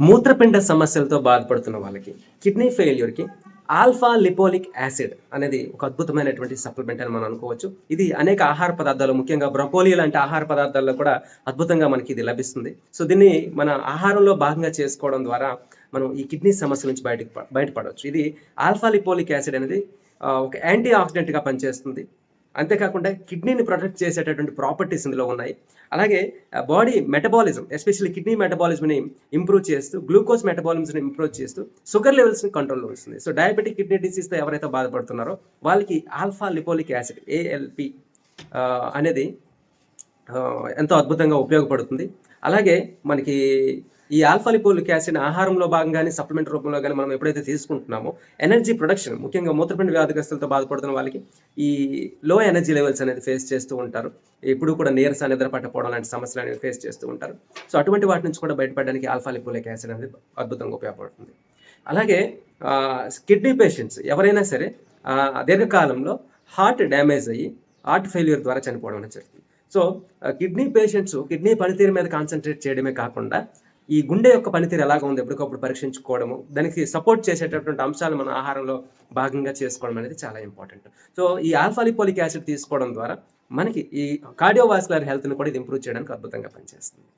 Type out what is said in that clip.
మూత్రపిండ సమస్యలతో బాధపడుతున్న వాళ్ళకి కిడ్నీ ఫెయిల్యూర్కి ఆల్ఫా లిపోలిక్ యాసిడ్ అనేది ఒక అద్భుతమైనటువంటి సప్లిమెంట్ అని మనం అనుకోవచ్చు. ఇది అనేక ఆహార పదార్థాలు ముఖ్యంగా బ్రొకోలీ లాంటి ఆహార పదార్థాల్లో కూడా అద్భుతంగా మనకి ఇది లభిస్తుంది. సో దీన్ని మన ఆహారంలో భాగంగా చేసుకోవడం ద్వారా మనం ఈ కిడ్నీ సమస్య నుంచి బయటకు బయటపడవచ్చు. ఇది ఆల్ఫా లిపోలిక్ యాసిడ్ అనేది ఒక యాంటీ ఆక్సిడెంట్గా పనిచేస్తుంది. అంతేకాకుండా కిడ్నీని ప్రొటెక్ట్ చేసేటటువంటి ప్రాపర్టీస్ ఇందులో ఉన్నాయి. అలాగే బాడీ మెటబాలిజం ఎస్పెషల్లీ కిడ్నీ మెటబాలిజంని ఇంప్రూవ్ చేస్తూ గ్లూకోజ్ మెటబాలిజంని ఇంప్రూవ్ చేస్తూ షుగర్ లెవెల్స్ని కంట్రోల్లో ఉంచుతుంది సో డయాబెటిక్ కిడ్నీ డిసీజ్తో ఎవరైతే బాధపడుతున్నారో వాళ్ళకి ఆల్ఫా లిపోలిక్ యాసిడ్ ఏఎల్పి అనేది ఎంతో అద్భుతంగా ఉపయోగపడుతుంది. అలాగే మనకి ఈ ఆల్ఫా లిపోలిక్ యాసిడ్ ఆహారంలో భాగంగానే సప్లిమెంట్ రూపంలో కానీ మనం ఎప్పుడైతే తీసుకుంటున్నామో ఎనర్జీ ప్రొడక్షన్ ముఖ్యంగా మూత్రపిండ వ్యాధిగ్రస్తులతో బాధపడుతున్న వాళ్ళకి ఈ లో ఎనర్జీ లెవెల్స్ అనేది ఫేస్ చేస్తూ ఉంటారు. ఎప్పుడు కూడా నీరస నిద్ర పట్టపోవడం లాంటి సమస్యలు అనేవి ఫేస్ చేస్తూ ఉంటారు. సో అటువంటి వాటి నుంచి కూడా బయటపడడానికి ఆల్ఫా లిపోలిక్ యాసిడ్ అనేది అద్భుతంగా ఉపయోగపడుతుంది. అలాగే కిడ్నీ పేషెంట్స్ ఎవరైనా సరే దీర్ఘకాలంలో హార్ట్ డ్యామేజ్ అయ్యి హార్ట్ ఫెయిల్యూర్ ద్వారా చనిపోవడం అనేది జరుగుతుంది. సో కిడ్నీ పేషెంట్స్ కిడ్నీ పనితీరు మీద కాన్సన్ట్రేట్ చేయడమే కాకుండా ఈ గుండె యొక్క పనితీరు ఎలాగ ఉంది ఎప్పటికప్పుడు పరీక్షించుకోవడము దానికి సపోర్ట్ చేసేటటువంటి అంశాలు మన ఆహారంలో భాగంగా చేసుకోవడం అనేది చాలా ఇంపార్టెంట్. సో ఈ ఆల్ఫాలిపోలిక్ యాసిడ్ తీసుకోవడం ద్వారా మనకి ఈ కార్డియోవాస్కులర్ హెల్త్ని కూడా ఇది ఇంప్రూవ్ చేయడానికి అద్భుతంగా పనిచేస్తుంది.